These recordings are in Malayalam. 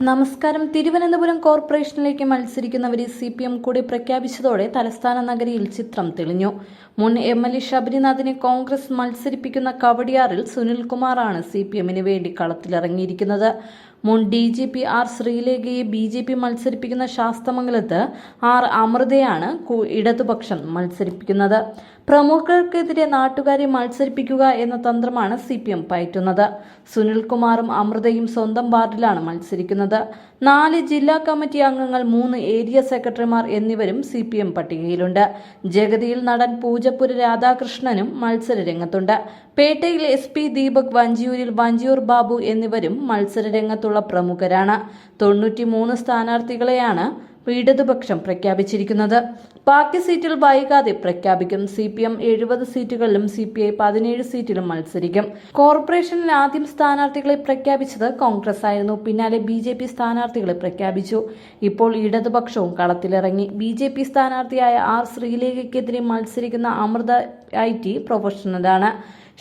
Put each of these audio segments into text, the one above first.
നമസ്കാരം. തിരുവനന്തപുരം കോർപ്പറേഷനിലേക്ക് മത്സരിക്കുന്നവരെ സി പി എം കൂടി പ്രഖ്യാപിച്ചതോടെ തലസ്ഥാന നഗരിയിൽ ചിത്രം തെളിഞ്ഞു. മുൻ എം എൽ എ ശബരിനാഥിനെ കോൺഗ്രസ് മത്സരിപ്പിക്കുന്ന കവടിയാറിൽ സുനിൽകുമാറാണ് സി പി എമ്മിന് വേണ്ടി കളത്തിലിറങ്ങിയിരിക്കുന്നത്. മുൻ ഡി ജി പി ആർ ശ്രീലേഖയെ ബി ജെ പി മത്സരിപ്പിക്കുന്ന ശാസ്തമംഗലത്ത് ആർ അമൃതയാണ് ഇടതുപക്ഷം മത്സരിപ്പിക്കുന്നത്. പ്രമുഖർക്കെതിരെ നാട്ടുകാരെ മത്സരിപ്പിക്കുക എന്ന തന്ത്രമാണ് സി പി എം പയറ്റുന്നത്. സുനിൽകുമാറും അമൃതയും സ്വന്തം വാർഡിലാണ് മത്സരിക്കുന്നത്. നാല് ജില്ലാ കമ്മിറ്റി അംഗങ്ങൾ മൂന്ന് ഏരിയ സെക്രട്ടറിമാർ എന്നിവരും സി പി എം പട്ടികയിലുണ്ട്. ജഗതിയിൽ നടൻ പൂജപ്പുര രാധാകൃഷ്ണനും മത്സര രംഗത്തുണ്ട്. പേട്ടയിൽ എസ് പി ദീപക് വഞ്ചിയൂരിൽ വഞ്ചിയൂർ ബാബു എന്നിവരും മത്സര രംഗത്തുള്ള പ്രമുഖരാണ്. തൊണ്ണൂറ്റിമൂന്ന് സ്ഥാനാർത്ഥികളെയാണ് ഇടതുപക്ഷം പ്രഖ്യാപിച്ചിരിക്കുന്നത്. ബാക്കി സീറ്റിൽ വൈകാതെ പ്രഖ്യാപിക്കും. സി പി എം എഴുപത് സീറ്റുകളിലും സി പി ഐ പതിനേഴ് സീറ്റിലും മത്സരിക്കും. കോർപ്പറേഷനിൽ ആദ്യം സ്ഥാനാർത്ഥികളെ പ്രഖ്യാപിച്ചത് കോൺഗ്രസ് ആയിരുന്നു. പിന്നാലെ ബി ജെ പി സ്ഥാനാർത്ഥികളെ പ്രഖ്യാപിച്ചു. ഇപ്പോൾ ഇടതുപക്ഷവും കളത്തിലിറങ്ങി. ബി ജെ പി സ്ഥാനാർത്ഥിയായ ആർ ശ്രീലേഖയ്ക്കെതിരെ മത്സരിക്കുന്ന അമൃത ഐ ടി പ്രൊഫഷണലാണ്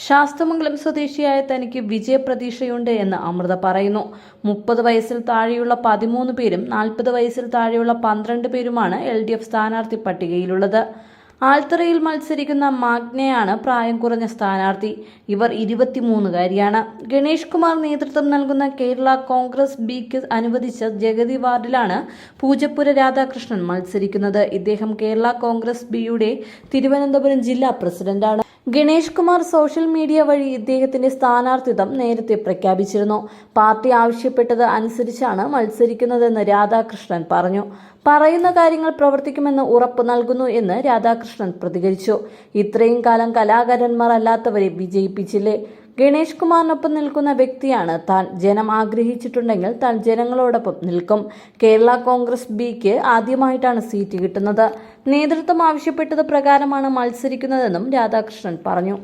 ശാസ്തമംഗലം സ്വദേശിയായ തനിക്ക് വിജയപ്രതീക്ഷയുണ്ട് എന്ന് അമൃത പറയുന്നു. മുപ്പത് വയസ്സിൽ താഴെയുള്ള പതിമൂന്ന് പേരും നാൽപ്പത് വയസ്സിൽ താഴെയുള്ള പന്ത്രണ്ട് പേരുമാണ് എൽ ഡി എഫ് സ്ഥാനാർത്ഥി പട്ടികയിലുള്ളത്. ആൽത്തറയിൽ മത്സരിക്കുന്ന മാഗ്നയാണ് പ്രായം കുറഞ്ഞ സ്ഥാനാർത്ഥി. ഇവർ ഇരുപത്തിമൂന്നുകാരിയാണ്. ഗണേഷ് കുമാർ നേതൃത്വം നൽകുന്ന കേരള കോൺഗ്രസ് ബിക്ക് അനുവദിച്ച ജഗതി വാർഡിലാണ് പൂജപ്പുര രാധാകൃഷ്ണൻ മത്സരിക്കുന്നത്. ഇദ്ദേഹം കേരള കോൺഗ്രസ് ബിയുടെ തിരുവനന്തപുരം ജില്ലാ പ്രസിഡന്റാണ്. ഗണേഷ് കുമാർ സോഷ്യൽ മീഡിയ വഴി ഇദ്ദേഹത്തിന്റെ സ്ഥാനാർത്ഥിത്വം നേരത്തെ പ്രഖ്യാപിച്ചിരുന്നു. പാർട്ടി ആവശ്യപ്പെട്ടത് അനുസരിച്ചാണ് മത്സരിക്കുന്നതെന്ന് രാധാകൃഷ്ണൻ പറഞ്ഞു. പറയുന്ന കാര്യങ്ങൾ പ്രവർത്തിക്കുമെന്ന് ഉറപ്പ് നൽകുന്നു എന്ന് രാധാകൃഷ്ണൻ പ്രതികരിച്ചു. ഇത്രയും കാലം കലാകാരന്മാർ അല്ലാത്തവരെ വിജയിപ്പിച്ചില്ലേ? ഗണേഷ് കുമാറിനൊപ്പം നിൽക്കുന്ന വ്യക്തിയാണ് താൻ ജനം ആഗ്രഹിച്ചിട്ടുണ്ടെങ്കിൽ താൻ ജനങ്ങളോടൊപ്പം നിൽക്കും. കേരള കോൺഗ്രസ് ബിക്ക് ആദ്യമായിട്ടാണ് സീറ്റ് കിട്ടുന്നത്. നേതൃത്വം ആവശ്യപ്പെട്ടത് പ്രകാരമാണ് മത്സരിക്കുന്നതെന്നും രാധാകൃഷ്ണൻ പറഞ്ഞു.